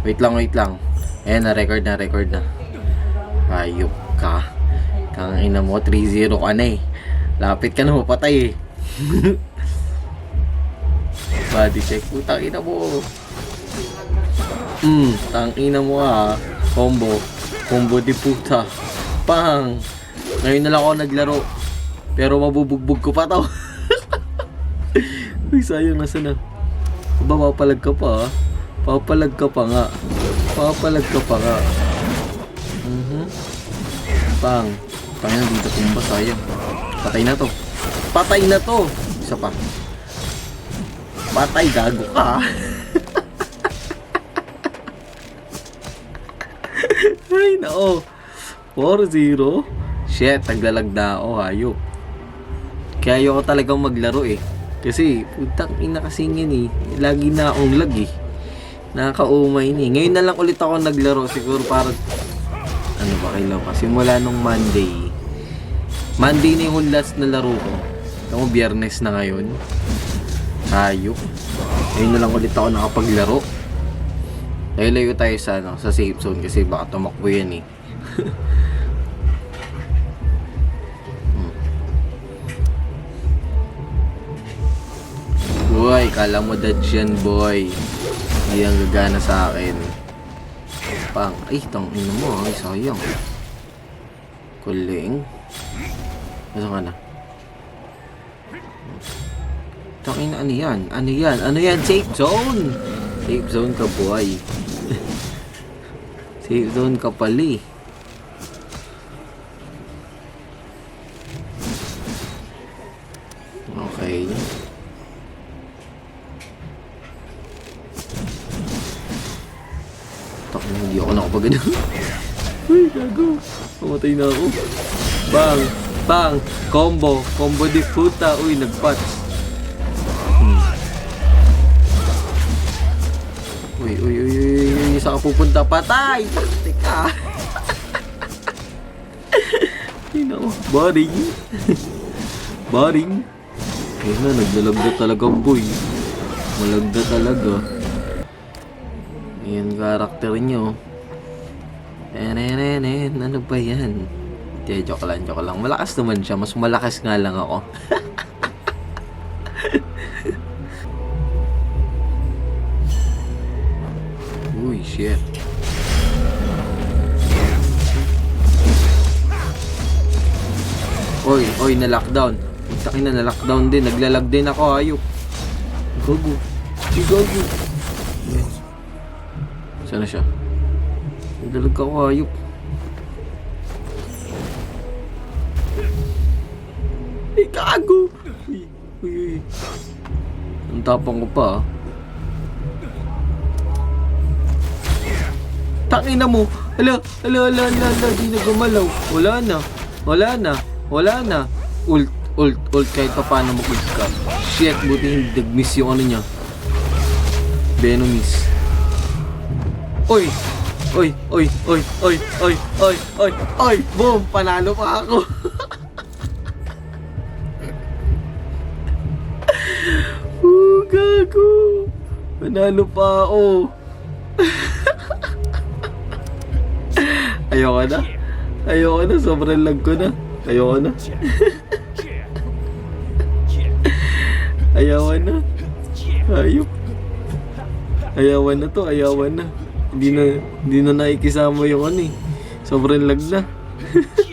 Wait lang, wait lang. Ayan, na-record na, record na. Hayop ka. Kang ina mo, 3-0 ka na eh. Lapit ka na mapatay eh. Body check. Putang ina mo. Hmm, tang ina mo ah. Combo. Combo di puta. Pang. Ngayon na lang ako naglaro. Pero mabubugbog ko pa to. Uy, sayang nasa na. Aba, papalag ka pa ah. Papalag ka pa nga. Papalag ka pa nga. Mhm. Pang. Pang yan, dito tumba, sayang. Patay na to. Patay na to. Isa pa. Patay, gago ka. Ay, nao. 4-0. Shit, naglalag na ako, hayop. Kaya ayoko talagang maglaro eh. Kasi, putang ina kasi yun eh. Lagi na akong lag eh. Nakakaumay ni. Ngayon na lang ulit ako naglaro siguro para ano ba kailan pa? Simula nung Monday. Monday na yung last na laro ko. Ako, biyernes na ngayon. Hayop. Ngayon na lang ulit ako nakapaglaro. Layo-layo tayo sa, ano, sa safe zone kasi baka tumakbo yan eh. Hmm. Boy, kala mo dodge yan, boy. Hindi ang gagana sa akin. Pang, ay, tang ina mo, ay, sayang. Kuling. Nasaan ka na? Tang ina, ano yan? Ano yan? Ano yan? Safe zone! Safe zone ka, boy. Safe zone ka pali. Hindi ako nakapagano. Uy, gago. Pamatay na ako. Bang! Bang! Combo! Combo di puta. Uy, nagpatch. Hmm. Uy, uy, uy, uy, uy, saan ka pupunta? Patay! Teka! Ay, nako. Boring. Boring. Ayun na, naglalagda talaga, boy. Malagda talaga. Ayan, karakter nyo. Enenenen, ano ba yan? Hindi, joke lang, joke lang. Malakas naman siya. Mas malakas nga lang ako. Uy, shit. Oy, oy, na-lockdown. Takin na, na-lockdown din. Naglalag din ako, ayop. Gago. Si Gago. Yes. Sana siya? Naglalag ako, ayop. Ay, gago! Uy, uy. Ang tapang ko pa, ah. Tangina mo. Ala, ala, ala, ala, ala, di na gumalaw. Wala na. Wala na. Wala na. Ult, ult, ult, kahit pa paano mag-ult ka. Shit, buti hindi nag-miss yung ano niya. Venomis. Oy! Oy, oy, oy, oy, oy, oy, oy, oy! Boom! Panalo pa ako! Oh, gago! Panalo pa ako! Ayoko na. Ayoko na. Sobrang lag ko na. Ayoko na. Ayawan na. Ayop. Ayawan na to. Ayawan na. Hindi na, hindi na nakikisama yung ano eh. Sobrang lag na.